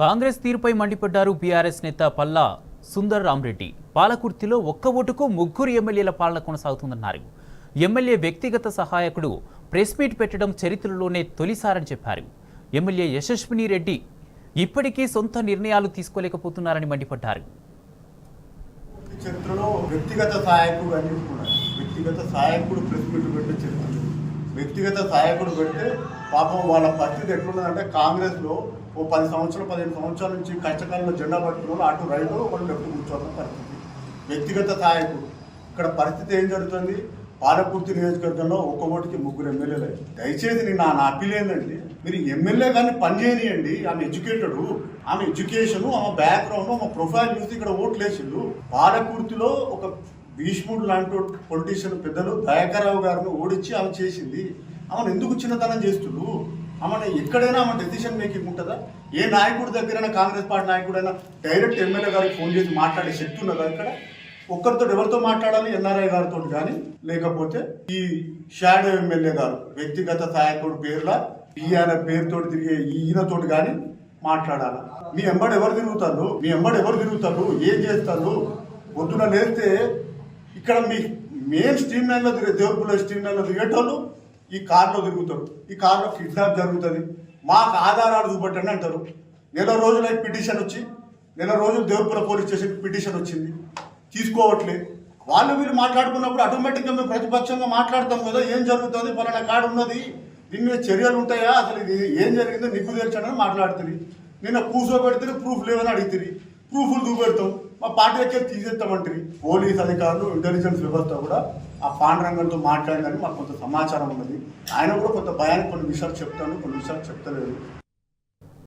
కాంగ్రెస్ తీరుపై మండిపడ్డారు బీఆర్ఎస్ నేత పల్లా సుందర్ రామ్రెడ్డి పాలకుర్తిలో ఒక్క ఓటుకు ముగ్గురు ఎమ్మెల్యేల పాలన కొనసాగుతుందన్నారు. ఎమ్మెల్యే వ్యక్తిగత సహాయకుడు ప్రెస్ మీట్ పెట్టడం చరిత్రలోనే తొలిసారని చెప్పారు. ఎమ్మెల్యే యశస్విని రెడ్డి ఇప్పటికీ సొంత నిర్ణయాలు తీసుకోలేకపోతున్నారని మండిపడ్డారు. చరిత్రలో వ్యక్తిగత సహాయకుడు అని కూడా వ్యక్తిగత సహాయకుడు ప్రెస్ మీట్ పెట్టే చరిత్ర వ్యక్తిగత సహాయకుడు పెడితే పాపం వాళ్ళ పరిస్థితి ఎట్లున్నదంటే కాంగ్రెస్లో ఓ పది సంవత్సరాలు పదిహేను సంవత్సరాల నుంచి కష్టకాలంలో జెండా పట్టుకున్న అటు రైలు ఒకటి లెఫ్ట్ కూర్చోవడం పరిస్థితి. వ్యక్తిగత సహాయకుడు. ఇక్కడ పరిస్థితి ఏం జరుగుతుంది? పాలకుర్తి నియోజకవర్గంలో ఒక్క ఓటుకి ముగ్గురు ఎమ్మెల్యేలు. దయచేసి నేను నా అప్పీల్ ఏంటండి మీరు ఎమ్మెల్యే కానీ పని చేయనియండి. ఆమె ఎడ్యుకేటెడ్ ఆమె ఎడ్యుకేషన్ ఆమె బ్యాక్గ్రౌండ్ ఆమె ప్రొఫైల్ చూసి ఇక్కడ ఓట్లు వేసిండు పాలకుర్తిలో ఒక భీష్ముడు లాంటి పొలిటీషియన్ పెద్దలు దయాకరావు గారిని ఓడించి ఆమె చేసింది. ఆమెను ఎందుకు చిన్నతనం చేస్తుండ్రు ఆమెను ఎక్కడైనా ఆమె డెసిషన్ మేకింగ్ ఉంటుందా? ఏ నాయకుడి దగ్గరైనా కాంగ్రెస్ పార్టీ నాయకుడైనా డైరెక్ట్ ఎమ్మెల్యే గారికి ఫోన్ చేసి మాట్లాడే శక్తి ఉన్నదా ఇక్కడ? ఒక్కరితో ఎవరితో మాట్లాడాలి? ఎన్ఆర్ఐ గారితో కానీ లేకపోతే ఈ షాడో ఎమ్మెల్యే గారు వ్యక్తిగత సహాయకుడు పేరులా ఈయన పేరుతో తిరిగే ఈయనతోటి కానీ మాట్లాడాలి? మీ ఎంబడు ఎవరు తిరుగుతారు? మీ ఎంబడు ఎవరు తిరుగుతారు? ఏం చేస్తారు? పొద్దున లేస్తే ఇక్కడ మీ మెయిన్ స్ట్రీమ్ లైన్లో తిరిగే దేవుపుల స్ట్రీమ్ లైన్లో తిరిగేటోళ్ళు ఈ కార్లో తిరుగుతారు. ఈ కార్లో కిడ్నాప్ జరుగుతుంది. మాకు ఆధారాలు చూపెట్టండి అంటారు. నెల రోజులై పిటిషన్ వచ్చి నెల రోజులు దేవుపుల పోలీస్ స్టేషన్ పిటిషన్ వచ్చింది. తీసుకోవట్లే. వాళ్ళు వీళ్ళు మాట్లాడుకున్నప్పుడు ఆటోమేటిక్గా మేము ప్రతిపక్షంగా మాట్లాడతాం కదా ఏం జరుగుతుంది పలానా కార్డు ఉన్నది దీని మీద చర్యలు ఉంటాయా? అసలు ఇది ఏం జరిగిందో నిగ్గు తెరచడని మాట్లాడుతుంది. నిన్న కూర్చోబెడితే ప్రూఫ్ లేవని అడుగుతుంది ప్రూఫ్లు చూపెడతాం. మా పార్టీ దగ్గర పోలీస్ అధికారులు ఇంటెలిజెన్స్ వ్యవస్థ కూడా ఆ పాండరంగంతో మాట్లాడిందని మాకు కొంత సమాచారం ఉన్నది. ఆయన కూడా కొంత భయానికి కొన్ని విషయాలు చెప్తాను కొన్ని విషయాలు చెప్తలేదు